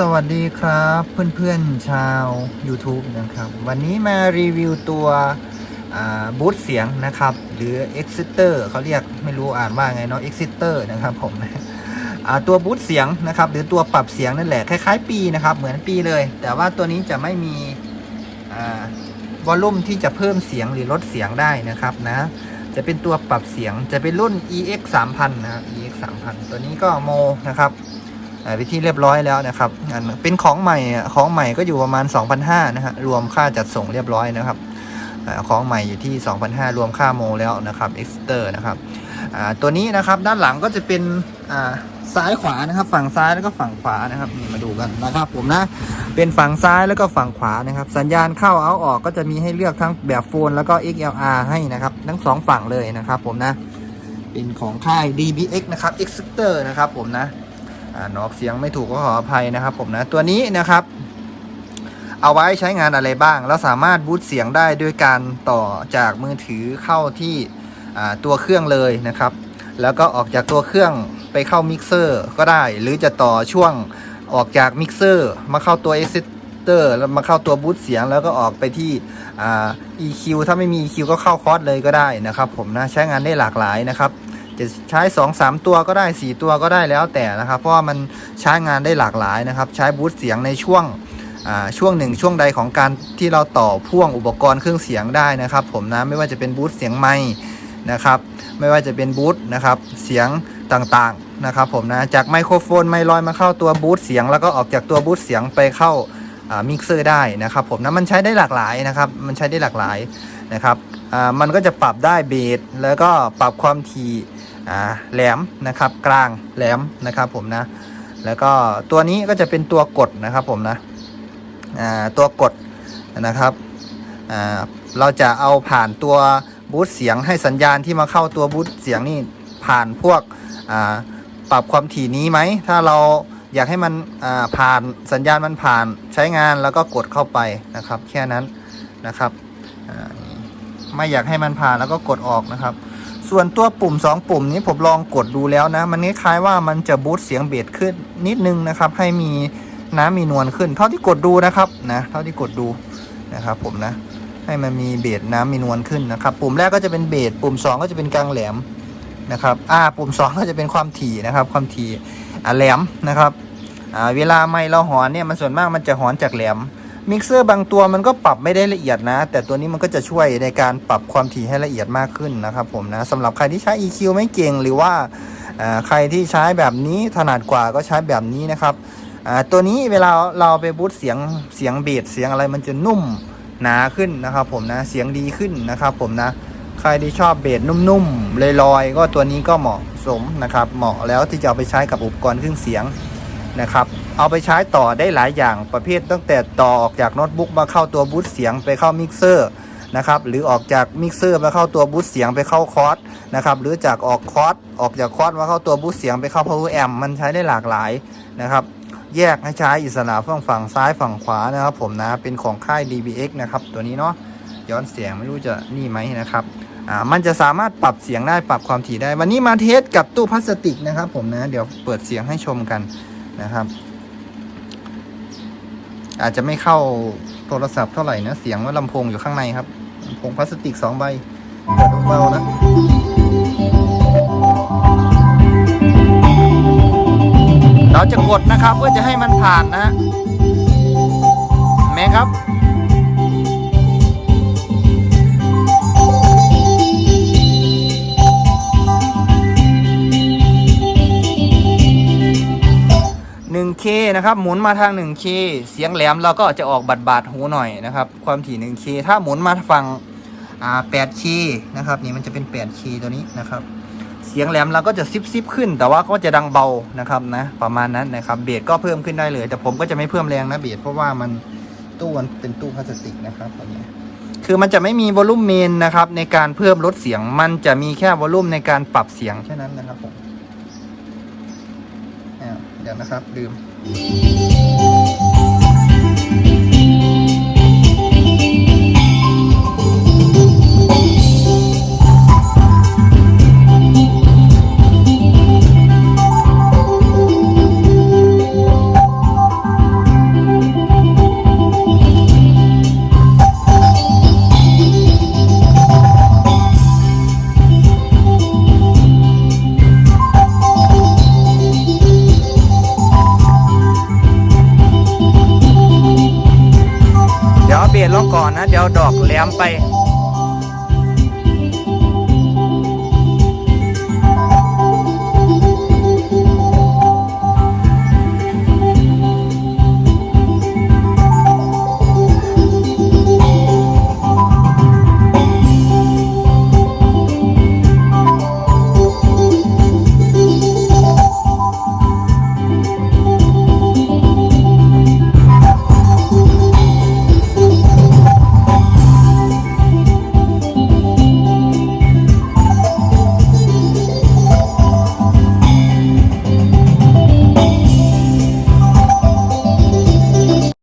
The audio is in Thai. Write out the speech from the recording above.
สวัสดีครับเพื่อนๆชาว YouTube นะครับ วันนี้มารีวิวตัวบูตเสียงนะครับ หรือ Exiter เขาเรียกไม่รู้อ่านว่าไงเนาะ Exiter นะครับผมตัวบูตเสียงนะครับ หรือตัวปรับเสียงนั่นแหละ คล้ายๆ ปีนะครับ เหมือนปีเลย แต่ว่าตัวนี้จะไม่มีวอลลุ่มที่จะเพิ่มเสียงหรือลดเสียงได้นะครับนะจะเป็นตัวปรับเสียงจะเป็นรุ่น EX 3000 นะครับ EX 3000 ตัวนี้ก็โมนะครับ อ่าไปที่เรียบร้อยแล้วนะครับอันเป็นของใหม่ของใหม่ก็อยู่ประมาณ 2,500นะฮะรวมค่าจัดส่งเรียบร้อยนะครับอของใหม่อยู่ที่ 2,500 รวมค่าโมแล้วนะครับ e x t e r นะครับตัวนี้นะครับด้านหลังก็จะเป็นซ้ายขวานะครับ ฝั่งซ้ายแล้วก็ฝั่งขวานะครับนี่มาดูกันนะครับ ผมนะเป็นฝั่งซ้ายแล้วก็ฝั่งขวานะครับ สัญญาณเข้าเอาออกก็จะมีให้เลือกทั้งแบบโฟนแล้วก็ XLR ให้นะครับ ทั้งสองฝั่งเลยนะครับ ผมนะเป็นของค่าย DBX นะครับ e x t e r นะครับ ผมนะ อ่านออกเสียงไม่ถูกก็ขออภัยนะครับ ผมนะตัวนี้นะครับ เอาไว้ใช้งานอะไรบ้าง แล้วสามารถบูตเสียงได้ด้วยการต่อจากมือถือเข้าที่ตัวเครื่องเลยนะครับ แล้วก็ออกจากตัวเครื่องไปเข้ามิกเซอร์ก็ได้ หรือจะต่อช่วงออกจากมิกเซอร์มาเข้าตัวเอซิเตอร์แล้วมาเข้าตัวบูตเสียงแล้วก็ออกไปที่ EQ ถ้าไม่มี EQ ก็เข้าคอร์สเลยก็ได้นะครับ ผมนะใช้งานได้หลากหลายนะครับ จะใช้ 2 3 ตัวก็ได้ 4 ตัวก็ได้แล้วแต่นะครับ เพราะว่ามันใช้งานได้หลากหลายนะครับ ใช้บูตเสียงในช่วงช่วงหนึ่งช่วงใดของการที่เราต่อพ่วงอุปกรณ์เครื่องเสียงได้นะครับ ผมนะไม่ว่าจะเป็นบูตเสียงไม้นะครับ ไม่ว่าจะเป็นบูตนะครับเสียงต่างๆนะครับ ผมนะจากไมโครโฟนไมลอยมาเข้าตัวบูตเสียง แล้วก็ออกจากตัวบูตเสียงไปเข้ามิกเซอร์ได้นะครับ ผมนะมันใช้ได้หลากหลายนะครับ มันใช้ได้หลากหลายนะครับ มันก็จะปรับได้เบสแล้วก็ปรับความถี่แหลมนะครับ กลางแหลมนะครับผมนะ แล้วก็ตัวนี้ก็จะเป็นตัวกดนะครับผมนะตัวกดนะครับเราจะเอาผ่านตัวบูตเสียงให้สัญญาณที่มาเข้าตัวบูตเสียงนี่ผ่านพวกปรับความถี่นี้ไหม ถ้าเราอยากให้มันผ่านสัญญาณมันผ่านใช้งานแล้วก็กดเข้าไปนะครับ แค่นั้นนะครับ ไม่อยากให้มันผ่านแล้วก็กดออกนะครับ ส่วนตัวปุ่ม 2 ปุ่มนี้ผมลองกดดูแล้วนะ มันคล้ายๆว่ามันจะบูตเสียงเบสขึ้นนิดนึงนะครับ ให้มีน้ำมีนวลขึ้น เท่าที่กดดูนะครับนะเท่าที่กดดูนะครับผมนะให้มันมีเบสน้ำมีนวลขึ้นนะครับ ปุ่มแรกก็จะเป็นเบสปุ่ม 2 ก็จะเป็นกลางแหลมนะครับอ่าปุ่ม 2 ก็จะเป็นความถี่นะครับ ความถี่อ่าแหลมนะครับอ่าเวลาไม่เราหอนเนี่ยมันส่วนมากมันจะหอนจากแหลม มิกเซอร์บางตัวมันก็ปรับไม่ได้ละเอียดนะ แต่ตัวนี้มันก็จะช่วยในการปรับความถี่ให้ละเอียดมากขึ้นนะครับผมนะสำหรับใครที่ใช้ EQ ไม่เก่งหรือว่าใครที่ใช้แบบนี้ถนัดกว่าก็ใช้แบบนี้นะครับตัวนี้เวลาเราไปบูตเสียงเสียงเบสเสียงอะไรมันจะนุ่มหนาขึ้นนะครับผมนะเสียงดีขึ้นนะครับผมนะใครที่ชอบเบสนุ่มๆลอยๆก็ตัวนี้ก็เหมาะสมนะครับเหมาะแล้วที่จะเอาไปใช้กับอุปกรณ์เครื่องเสียง นะครับ เอาไปใช้ต่อได้หลายอย่างประเภทตั้งแต่ต่อออกจากโน้ตบุ๊กมาเข้าตัวบูตเสียงไปเข้ามิกเซอร์นะครับหรือออกจากมิกเซอร์มาเข้าตัวบูตเสียงไปเข้าคอร์สนะครับหรือจากออกคอร์สออกจากคอร์สมาเข้าตัวบูตเสียงไปเข้า power amp มันใช้ได้หลากหลายนะครับแยกให้ใช้อิสระฝั่งฝั่งซ้ายฝั่งขวานะครับผมนะเป็นของค่าย DBX นะครับตัวนี้เนาะย้อนเสียงไม่รู้จะนี่ไหมนะครับอ่ามันจะสามารถปรับเสียงได้ปรับความถี่ได้ วันนี้มาเทสกับตู้พลาสติกนะครับผมนะเดี๋ยวเปิดเสียงให้ชมกัน นะครับ อาจจะไม่เข้าโทรศัพท์เท่าไหร่นะ เสียงว่าลำโพงอยู่ข้างในครับลำโพงพลาสติกสองใบแต่เบานะเราจะกดนะครับเพื่อจะให้มันผ่านนะแม่ครับ 1 k นะครับหมุนมาทาง 1K เสียงแหลมเราก็จะออกบาดบาดหูหน่อยนะครับ ความถี่ 1K ถ้าหมุนมาฟังอ่า 8K นะครับนี่มันจะเป็น 8K ตัวนี้นะครับ เสียงแหลมเราก็จะซิบซิบขึ้น แต่ว่าก็จะดังเบานะครับนะประมาณนั้นนะครับเบสก็เพิ่มขึ้นได้เลย แต่ผมก็จะไม่เพิ่มแรงนะเบสเพราะว่ามันตู้มันเป็นตู้พลาสติกนะครับตัวนี้คือมันจะไม่มีวอลลุ่มเมนนะครับในการเพิ่มลดเสียงมันจะมีแค่วอลลุ่มในการปรับเสียงแค่นั้นนะครับผม เดี๋ยวนะครับลืม ล็อกก่อนนะ เดี๋ยวดอกแหลมไป